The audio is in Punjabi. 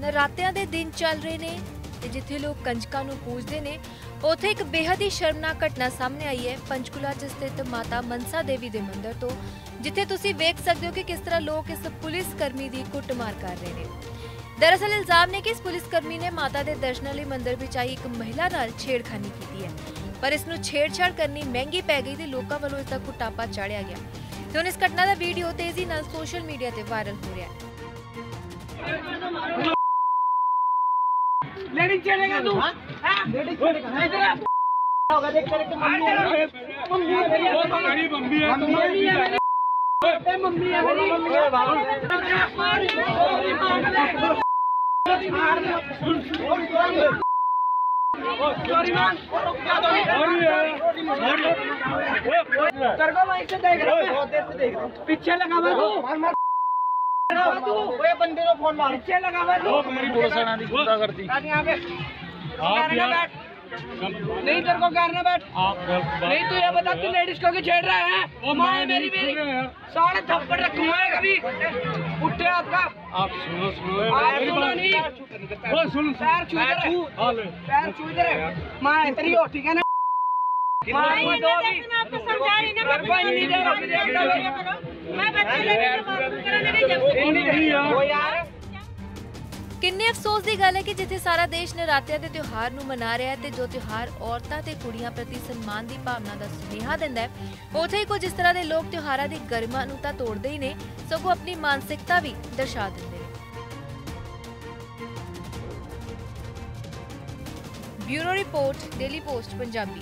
ਨਰਾਤਿਆਂ ਦੇ ਦਿਨ ਚੱਲ ਰਹੇ ਨੇ ਤੇ ਜਿੱਥੇ ਲੋਕ ਕੰਜਕਾਂ ਨੂੰ ਪੂਜਦੇ ਨੇ, ਉਥੇ ਇੱਕ ਬੇਹੱਦ ਹੀ ਸ਼ਰਮਨਾਕ ਘਟਨਾ ਸਾਹਮਣੇ ਆਈ ਹੈ, ਪੰਚਕੁਲਾ 'ਚ ਸਥਿਤ ਮਾਤਾ ਮਨਸਾ ਦੇਵੀ ਦੇ ਮੰਦਿਰ ਤੋਂ, ਜਿੱਥੇ ਤੁਸੀਂ ਵੇਖ ਸਕਦੇ ਹੋ ਕਿ ਕਿਸ ਤਰ੍ਹਾਂ ਲੋਕ ਇਸ ਪੁਲਿਸ ਕਰਮੀ ਦੀ ਕੁੱਟਮਾਰ ਕਰ ਰਹੇ ਨੇ। ਦਰਅਸਲ ਇਲਜ਼ਾਮ ਨੇ ਕਿ ਇਸ ਪੁਲਿਸ ਕਰਮੀ ਨੇ ਮਾਤਾ ਦੇ ਦਰਸ਼ਨਾਂ ਲਈ ਮੰਦਿਰ ਵਿੱਚ ਆਈ ਇੱਕ ਮਹਿਲਾ ਨਾਲ ਛੇੜਖਾਨੀ ਕੀਤੀ ਹੈ। ਪਰ ਇਸ ਨੂੰ ਛੇੜਛਾੜ ਕਰਨੀ ਮਹਿੰਗੀ ਪੈ ਗਈ ਤੇ ਲੋਕਾਂ ਵੱਲੋਂ ਇਸ ਦਾ ਕੁਟਾਪਾ ਚਾੜਿਆ ਗਿਆ। ਤੇ ਹੁਣ ਇਸ ਘਟਨਾ ਦਾ ਵੀਡੀਓ ਤੇਜ਼ੀ ਨਾਲ ਸੋਸ਼ਲ ਮੀਡੀਆ ਤੇ ਵਾਇਰਲ ਹੋ ਰਿਹਾ ਹੈ। लेडी चलेगा तू लेडी चलेगा इधर आ। होगा देख कर के मम्मी है मम्मी है मेरी मेरी मम्मी है मम्मी है मेरी ए, मम्मी है मेरी सॉरी मैम तेरे को वहीं से देख रहा हूँ बहुत देर से देख रहा हूँ पीछे लगा हुआ तू लगा हुआ तू ओए बंदे को फ़ोन मार पीछे लगा हुआ मेरी पुलिस की गुंडा करती बैठ यहाँ पे आप यार बैठ नहीं तेरे को करना बैठ नहीं तू ये बता तू लेडीज़ को क्यों छेड़ रहा है ओ, मैं मेरी मेरी। सारे थप्पड़ रखूँगा कभी उठे आपका आप सुनो सुनो। आप सुनो नहीं ओ सुन पैर छू इधर पैर छू इधर। है माँ इतनी हो ठीक है ना? माँ को दो अभी आपको समझा रही ना मेरे को नहीं दे रहा मुझे देख रहा हूँ। मैं बच्चे लेने के बात कराने नहीं जब से नहीं यार वो यार ਕਿੰਨੇ ਅਫਸੋਸ ਦੀ ਗੱਲ ਹੈ ਕਿ ਜਿੱਥੇ ਸਾਰਾ ਦੇਸ਼ ਨਰਾਤਿਆਂ ਦੇ ਤਿਉਹਾਰ ਨੂੰ ਮਨਾ ਰਿਹਾ ਹੈ ਤੇ ਜੋ ਤਿਉਹਾਰ ਔਰਤਾਂ ਤੇ ਕੁੜੀਆਂ ਪ੍ਰਤੀ ਸਨਮਾਨ ਦੀ ਭਾਵਨਾ ਦਾ ਸੁਨੇਹਾ ਦਿੰਦਾ ਹੈ ਉੱਥੇ ਹੀ ਕੁਝ ਇਸ ਤਰ੍ਹਾਂ ਦੇ ਲੋਕ ਤਿਉਹਾਰਾਂ ਦੀ ਗਰਿਮਾ ਨੂੰ ਤਾਂ ਤੋੜਦੇ ਹੀ ਨੇ ਸਗੋਂ ਆਪਣੀ ਮਾਨਸਿਕਤਾ ਵੀ ਦਰਸਾ ਦਿੰਦੇ ਨੇ bureau report daily post Punjabi